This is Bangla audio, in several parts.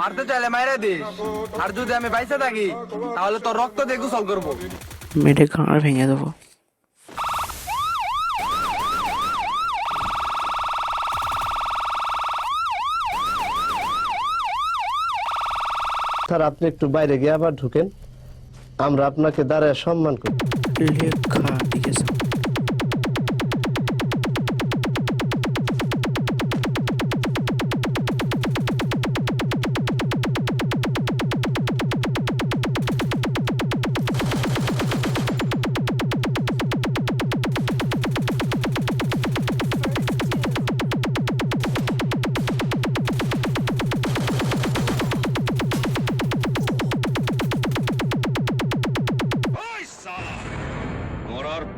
মারতে চাইলে মাইরে দিস। আর যদি আমি বাইসে থাকি তাহলে তোর রক্ত দিয়ে গোসল করব। মেরে গাঁড় ভেঙে দেবো। স্যার আপনি একটু বাইরে গিয়ে আবার ঢুকেন। আমরা আপনাকে দাঁড়ায় সম্মান করি। লেখা।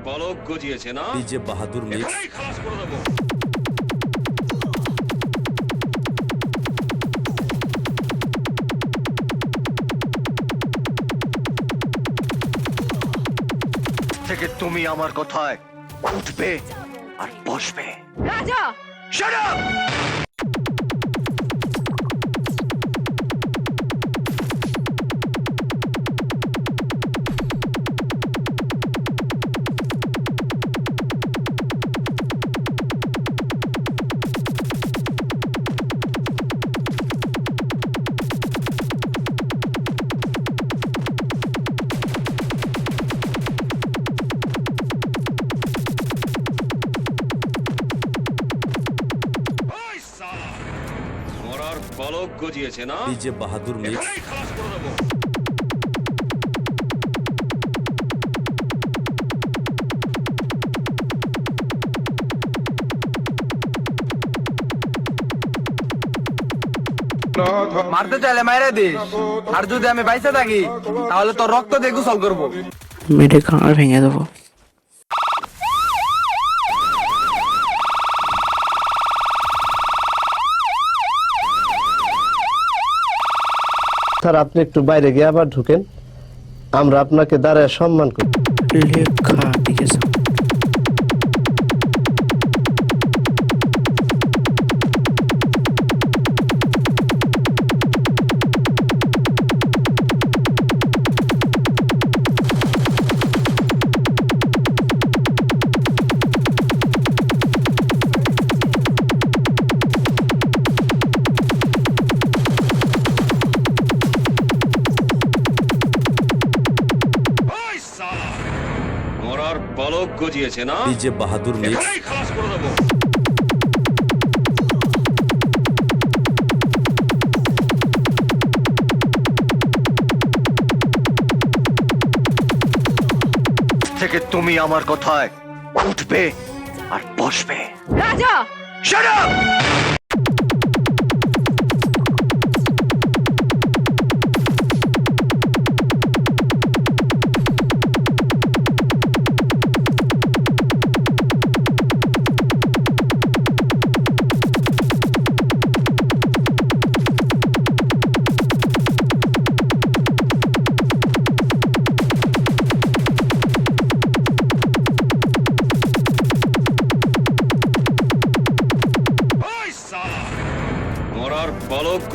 পলক গজিয়েছে না? এই যে বাহাদুর মিক্স এখানেই খালাস করে দেবো। থেকে তুমি আমার কথায় উঠবে আর বসবে। রাজা! Shut up! গজিয়েছে না? এই যে বাহাদুর মিক্স। এখানেই খালাস করে দেবো। মারতে চাইলে মাইরে দিস আর যদি আমি বাইসে থাকি তাহলে তোর রক্ত দিয়ে গোসল করব। মেরে গাঁড় ভেঙে দেবো। স্যার আপনি একটু বাইরে গিয়ে আবার ঢুকেন। আমরা আপনাকে দাঁড়ায় সম্মান করি। লেখা গজিয়েছে না? এই যে বাহাদুর মিক্স এখানেই খালাস করে দেবো। থেকে তুমি আমার কথায় উঠবে আর বসবে। রাজা!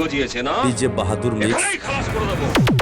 গজিয়েছে না? এই যে বাহাদুর মিক্স খাস খালাস করে দেবো।